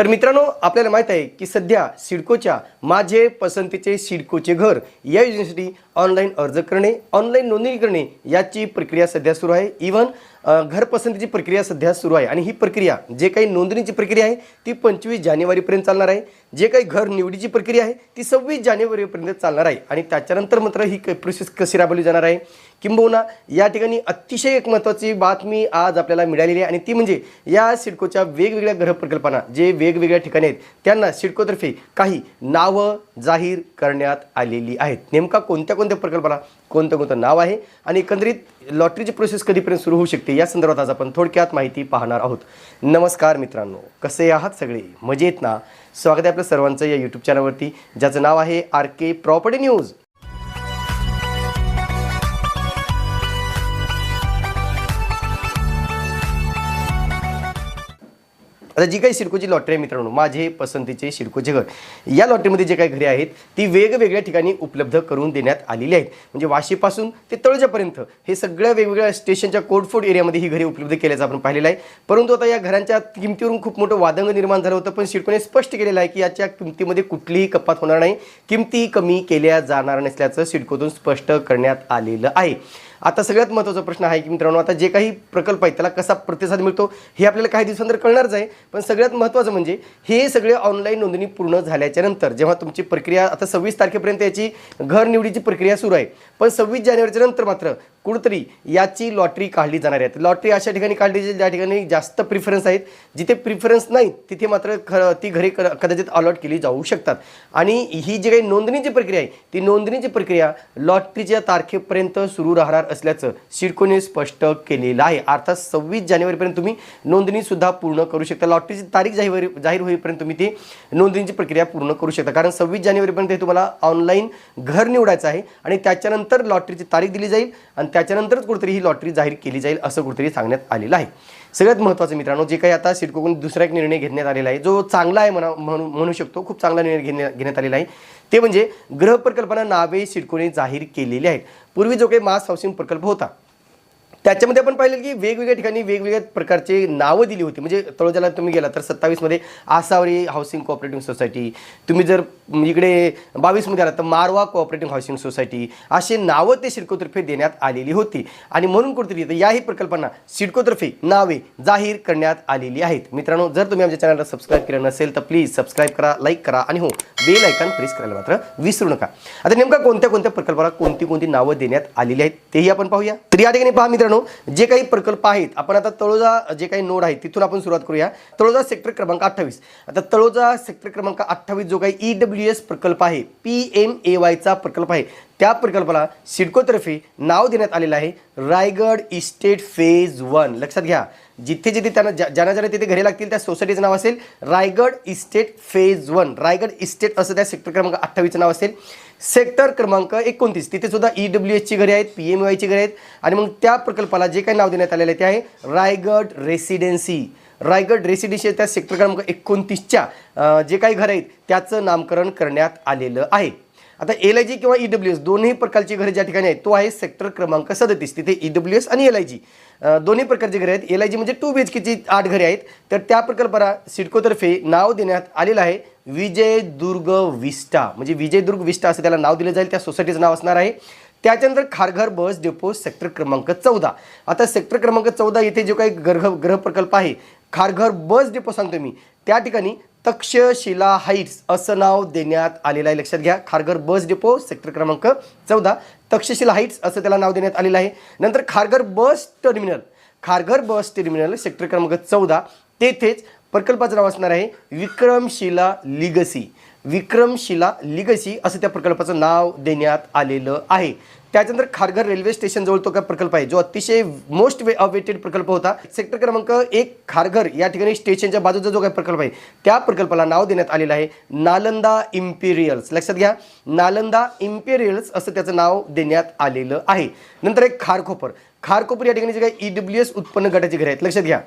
तर मित्रांनो आपल्याला माहीत आहे की सध्या सिडकोच्या माझे पसंतीचे सिडकोचे घर या योजनेसाठी ऑनलाईन अर्ज करणे ऑनलाईन नोंदणी करणे याची प्रक्रिया सध्या सुरू आहे. इव्हन घर पसंतीची प्रक्रिया सध्या सुरू आहे. आणि ही प्रक्रिया जे काही नोंदणीची प्रक्रिया आहे ती पंचवीस जानेवारीपर्यंत चालणार आहे. जे काही घर निवडीची प्रक्रिया आहे ती सव्वीस जानेवारीपर्यंत चालणार आहे. आणि त्याच्यानंतर मात्र ही प्रोसेस कशी राबवली जाणार आहे? किंबहुना या ठिकाणी अतिशय एक महत्त्वाची बातमी आज आपल्याला मिळालेली आहे. आणि ती म्हणजे या सिडकोच्या वेगवेगळ्या ग्रहप्रकल्पना जे वेगवेगळ्या ठिकाणी आहेत त्यांना सिडकोतर्फे काही नावं जाहीर करण्यात आलेली आहेत. नेमका कोणत्या कोणत्या प्रकल्पाला कोणतं कोणतं नाव आहे? आणि एकंदरीत लॉटरीची प्रोसेस कधीपर्यंत सुरू होऊ शकते? या संदर्भात आज आपण थोडक्यात माहिती पाहणार आहोत. नमस्कार मित्रांनो. कसे आहात सगळे? मजेत ना? स्वागत आहे आपल्या सर्वांचं या यूट्यूब चॅनलवरती ज्याचं नाव आहे आर के प्रॉपर्टी न्यूज आता जी काही सिडकोची लॉटरी आहे मित्रांनो माझे पसंतीचे शिडकोचे घर या लॉटरीमध्ये जे काही घरे आहेत ती वेगवेगळ्या ठिकाणी उपलब्ध करून देण्यात आलेली आहेत. म्हणजे वाशीपासून ते तळजापर्यंत हे सगळ्या वेगवेगळ्या स्टेशनच्या कोडफोड एरियामध्ये ही घरे उपलब्ध केल्याचं आपण पाहिलेलं आहे. परंतु आता या घरांच्या किमतीवरून खूप मोठं वादंग निर्माण झालं होतं पण सिडकोने स्पष्ट केलेलं आहे की याच्या किमतीमध्ये कुठलीही कपात होणार नाही. किमती कमी केल्या जाणार नसल्याचं सिडकोतून स्पष्ट करण्यात आलेलं आहे. आता सगळ्यात महत्त्वाचा प्रश्न आहे की मित्रांनो आता जे काही प्रकल्प आहेत त्याला कसा प्रतिसाद मिळतो हे आपल्याला काही दिवसानंतर कळणारच आहे. पण सगळ्यात महत्त्वाचं म्हणजे हे सगळे ऑनलाईन नोंदणी पूर्ण झाल्याच्यानंतर जेव्हा तुमची प्रक्रिया आता सव्वीस तारखेपर्यंत याची घर निवडीची प्रक्रिया सुरू आहे पण सव्वीस जानेवारीच्या नंतर मात्र कुठंतरी याची लॉटरी काढली जाणार आहे. लॉटरी अशा ठिकाणी काढली जाईल ज्या ठिकाणी जास्त प्रिफरन्स आहेत. जिथे प्रिफरन्स नाही तिथे मात्र ख ती घरे क कदाचित अलॉट केली जाऊ शकतात. आणि ही जी काही नोंदणीची प्रक्रिया आहे ती नोंदणीची प्रक्रिया लॉटरीच्या तारखेपर्यंत सुरू राहणार असल्याचं सिडकोने स्पष्ट केलेलं आहे. अर्थात सव्वीस जानेवारीपर्यंत तुम्ही नोंदणीसुद्धा पूर्ण करू शकता. लॉटरीची तारीख जाहीर जाहीर होईपर्यंत तुम्ही ती नोंदणीची प्रक्रिया पूर्ण करू शकता. कारण सव्वीस जानेवारीपर्यंत हे तुम्हाला ऑनलाईन घर निवडायचं आहे आणि त्याच्यानंतर लॉटरीची तारीख दिली जाईल आणि त्याच्यानंतरच कुठेतरी ही लॉटरी जाहीर केली जाईल असं कुठेतरी सांगण्यात आलेलं आहे. सगळ्यात महत्त्वाचं मित्रांनो जे काही आता सिडकोकडून दुसरा एक निर्णय घेण्यात आलेला आहे जो चांगला आहे म्हणा म्हणू म्हणू शकतो खूप चांगला निर्णय घेण्या घेण्यात आलेला आहे. ते म्हणजे गृह प्रकल्पांना नावे सिडकोने जाहीर केलेली आहेत. पूर्वी जो काही मास हाऊसिंग प्रकल्प होता त्याच्यामध्ये आपण पाहिलं की वेगवेगळ्या ठिकाणी वेगवेगळ्या प्रकारचे नावं दिली होती. म्हणजे तळोजाला तुम्ही गेला तर सत्तावीसमध्ये आसावरी हाऊसिंग कोऑपरेटिव्ह सोसायटी तुम्ही जर इकडे बावीसमध्ये आला तर मारवा कोऑपरेटिव्ह हाऊसिंग सोसायटी असे नावं ते सिडकोतर्फे देण्यात आलेली होती. आणि म्हणून कुठेतरी तर याही प्रकल्पांना सिडकोतर्फे नावे जाहीर करण्यात आलेली आहेत. मित्रांनो जर तुम्ही आमच्या चॅनलला सबस्क्राईब केलं नसेल तर प्लीज सबस्क्राईब करा लाईक करा आणि हो बेल आयकॉन प्रेस करायला मात्र विसरू नका. आता नेमका कोणत्या कोणत्या प्रकल्पाला कोणती कोणती नावं देण्यात आलेली आहेत तेही आपण पाहूया. तर या ठिकाणी पहा मित्रांनो जे काही प्रकल्प आहेत आपण आता तळोजा जे काही नोड आहे तिथून आपण सुरुवात करूया. तळोजा सेक्टर क्रमांक अठ्ठावीस. आता तळोजा सेक्टर क्रमांक अठ्ठावीस जो काही ई डब्ल्यू एस प्रकल्प आहे. पी एम ए वायचा प्रकल्प आहे. त्या प्रकल्पाला सिडकोतर्फे नाव देण्यात आलेलं आहे. Raigad estate phase one. लक्षात घ्या. जिथे जिथे त्यांना ज्या ज्यांना ज्यांना तिथे घरे लागतील त्या सोसायटीचं नाव असेल Raigad estate phase one. Raigad estate असं त्या सेक्टर क्रमांक अठ्ठावीसचं नाव असेल. सेक्टर क्रमांक एकोणतीस. तिथे सुद्धा ई डब्ल्यू एसची घरे आहेत पी एम वायची घरे आहेत. आणि मग त्या प्रकल्पाला जे काही नाव देण्यात आलेलं आहे ते आहे रायगड रेसिडेन्सी. रायगड रेसिडेन्सी त्या सेक्टर क्रमांक एकोणतीसच्या जे काही घरं आहेत त्याचं नामकरण करण्यात आलेलं आहे. आता एल आय जी किंवा ई डब्ल्यू एस दोन्ही प्रकारची घरे ज्या ठिकाणी आहेत तो आहे सेक्टर क्रमांक सदतीस. तिथे ई डब्ल्यू एस आणि एल आय जी दोन्ही प्रकारची घरे आहेत. एल आय जी म्हणजे टू बी एच केची आठ घरे आहेत. तर त्या प्रकल्पाला सिडकोतर्फे नाव देण्यात आलेलं आहे. विजयदुर्ग विस्टा. म्हणजे विजयदुर्ग विस्टा असं त्याला नाव दिलं जाईल. त्या सोसायटीचं नाव असणार आहे. त्याच्यानंतर खारघर बस डेपो सेक्टर क्रमांक चौदा. आता सेक्टर क्रमांक चौदा येथे जो काही ग्रह ग्रह प्रकल्प आहे खारघर बस डेपो सांगतो मी. त्या ठिकाणी तक्षशिला हाईट्स असं नाव देण्यात आलेलं आहे. लक्षात घ्या. खारघर बस डेपो सेक्टर क्रमांक चौदा. तक्षशिला हाईट्स असं त्याला नाव देण्यात आलेलं आहे. नंतर Kharghar bus terminal Kharghar bus terminal sector क्रमांक चौदा. तेथेच प्रकल्पाचं नाव असणार आहे विक्रमशिला लिगसी विक्रमशिला लिगसी असं त्या प्रकल्पाचं नाव देण्यात आलेलं आहे. त्याच्यानंतर खारघर रेल्वे स्टेशन जवळ तो काय प्रकल्प आहे जो अतिशय मोस्ट वे अवेटेड प्रकल्प होता. सेक्टर क्रमांक एक खारघर या ठिकाणी स्टेशनच्या बाजूचा जो काही प्रकल्प आहे त्या प्रकल्पाला नाव देण्यात आलेलं आहे नालंदा इम्पेरियल्स लक्षात घ्या नालंदा इम्पेरियल्स असं त्याचं नाव देण्यात आलेलं आहे. नंतर एक खारकोपर खारकोपर या ठिकाणी जे काही ई एस उत्पन्न गटाची घरे आहेत लक्षात घ्या.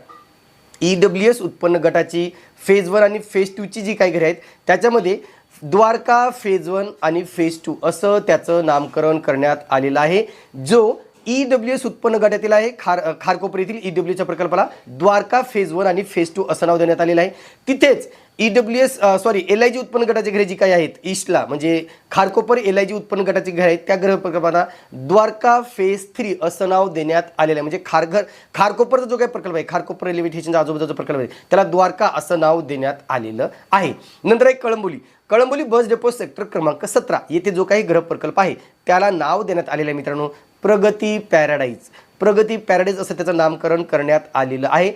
ई डब्ल्यू एस उत्पन्न गटाची फेज वन आणि फेज टूची जी काही घरे आहेत त्याच्यामध्ये द्वारका फेज वन आणि फेज टू असं त्याचं नामकरण करण्यात आलेलं आहे जो ई डब्ल्यू एस उत्पन्न गटातील आहे खार खारकोपर येथील ई डब्ल्यूच्या प्रकल्पाला द्वारका फेज वन आणि फेज टू असं नाव देण्यात आलेलं आहे. तिथेच E W S sorry L I G उत्पन्न गटाचे घरे जी काही आहेत ईस्टला म्हणजे खारकोपर एल आय जी उत्पन्न गटाचे घरे आहेत त्या ग्रह प्रकल्पांना द्वारका फेज थ्री असं नाव देण्यात आलेलं आहे. म्हणजे खारघर खारकोपरचा जो काही प्रकल्प आहे खारकोपर रेल्वे स्टेशनचा आजूबाजूचा प्रकल्प आहे त्याला द्वारका असं नाव देण्यात आलेलं आहे. नंतर आहे Kalamboli. Kalamboli bus depot sector क्रमांक सतरा. येथे जो काही ग्रह प्रकल्प आहे त्याला नाव देण्यात आलेलं आहे मित्रांनो. प्रगती पॅराडाईज. प्रगती पॅराडाईज असं त्याचं नामकरण करण्यात आलेलं आहे.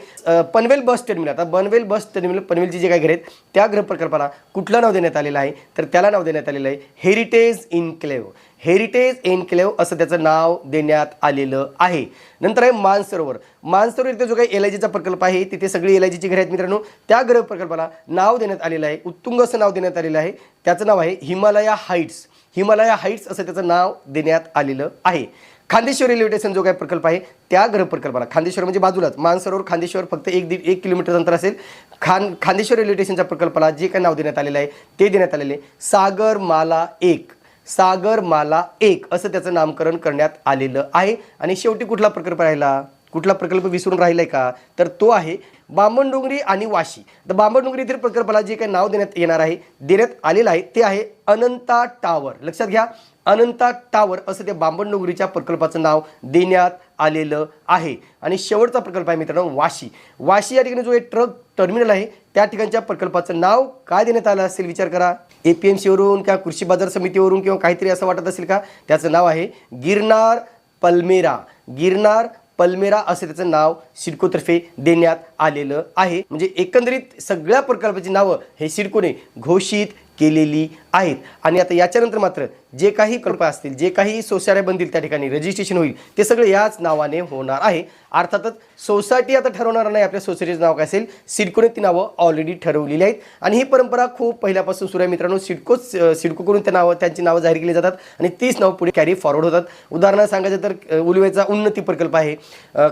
Panvel bus terminal. आता पनवेल बस टर्मिनल पनवेलची जे काही घर आहेत त्या गृहप्रकल्पाला कुठलं नाव देण्यात आलेलं आहे? तर त्याला नाव देण्यात आलेलं आहे हेरिटेज इनक्लेव्ह हेरिटेज एनक्लेव्ह असं त्याचं नाव देण्यात आलेलं आहे. नंतर आहे मानसरोवर. मानसरोवर इथे जो काही एल आय जीचा प्रकल्प आहे तिथे सगळी एल आय जीची घरे आहेत मित्रांनो. त्या ग्रह प्रकल्पाला नाव देण्यात आलेलं आहे. उत्तुंग असं नाव देण्यात आलेलं आहे. त्याचं नाव आहे हिमालया हाईट्स हिमालया हाईट्स असं त्याचं नाव देण्यात आलेलं आहे. खांदेश्वर रेल्वे स्टेशन जो काही प्रकल्प आहे त्या ग्रह प्रकल्पाला खांदेश्वर म्हणजे बाजूलाच मानसरोवर खांदेश्वर फक्त एक दीड एक किलोमीटर अंतर असेल. खान खांदेश्वर रेल्वे स्टेशनच्या प्रकल्पाला जे काही नाव देण्यात आलेलं आहे ते देण्यात आलेले आहे एक. सागरमाला एक असं त्याचं नामकरण करण्यात आलेलं आहे. आणि शेवटी कुठला प्रकल्प राहिला? कुठला प्रकल्प विसरून राहिलाय का? तर तो आहे बांबणडोंगरी आणि वाशी. तर बांबणडोंगरी येथील प्रकल्पाला जे काही नाव देण्यात येणार आहे देण्यात आलेलं आहे ते आहे अनंता टावर लक्षात घ्या अनंता टावर असं त्या बांबणडोंगरीच्या प्रकल्पाचं नाव देण्यात आलेलं आहे. आणि शेवटचा प्रकल्प आहे मित्रांनो वाशी. वाशी या ठिकाणी जो एक ट्रक टर्मिनल आहे त्या ठिकाणच्या प्रकल्पाचं नाव काय देण्यात आलं असेल विचार करा. ए पी एम सीवरून किंवा कृषी बाजार समितीवरून किंवा काहीतरी असं वाटत असेल का? त्याचं नाव आहे गिरनार पल्मेरा. गिरनार पल्मेरा असं त्याचं नाव सिडकोतर्फे देण्यात आलेलं आहे. म्हणजे एकंदरीत सगळ्या प्रकल्पाची नावं हे सिडकोने घोषित केलेली आहेत. आणि आता याच्यानंतर मात्र जे काही कल्प असतील जे काही सोसायट्या बनतील त्या ठिकाणी रजिस्ट्रेशन होईल ते सगळं याच नावाने होणार आहे. अर्थातच सोसायटी आता ठरवणार नाही आपल्या सोसायटीचं नाव काय असेल सिडकोने ती नावं ऑलरेडी ठरवलेली आहेत. आणि ही परंपरा खूप पहिल्यापासून सुरू आहे. मित्रांनो सिडकोच करून त्या नावं त्यांची नावं जाहीर केली जातात आणि तीच नावं पुढे कॅरी फॉरवर्ड होतात. उदाहरणार्थ सांगायचं तर उलवेचा उन्नती प्रकल्प आहे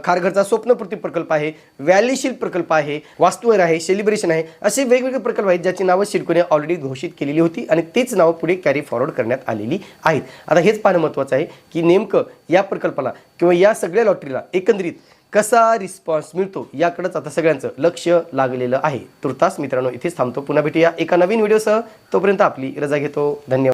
खारघरचा स्वप्नपूर्ती प्रकल्प आहे व्हॅलीशील प्रकल्प आहे वास्तुवर आहे सेलिब्रेशन आहे असे वेगवेगळे प्रकल्प आहेत ज्याची नावं सिडकोने ऑलरेडी घोषित केलेली होती आणि तीच नावं पुढे कॅरी फॉरवर्ड करण्यात आलेली आहेत. आता हेच पाहणं महत्त्वाचं आहे की नेमकं या प्रकल्पाला किंवा या सगळ्या लॉटरीला एकंदरीत कसा रिस्पॉन्स मिळतो याकडंच आता सगळ्यांचं लक्ष लागलेलं आहे. तुर्तास मित्रांनो इथेच थांबतो. पुन्हा भेटूया एका नवीन व्हिडिओसह तोपर्यंत आपली रजा घेतो. धन्यवाद.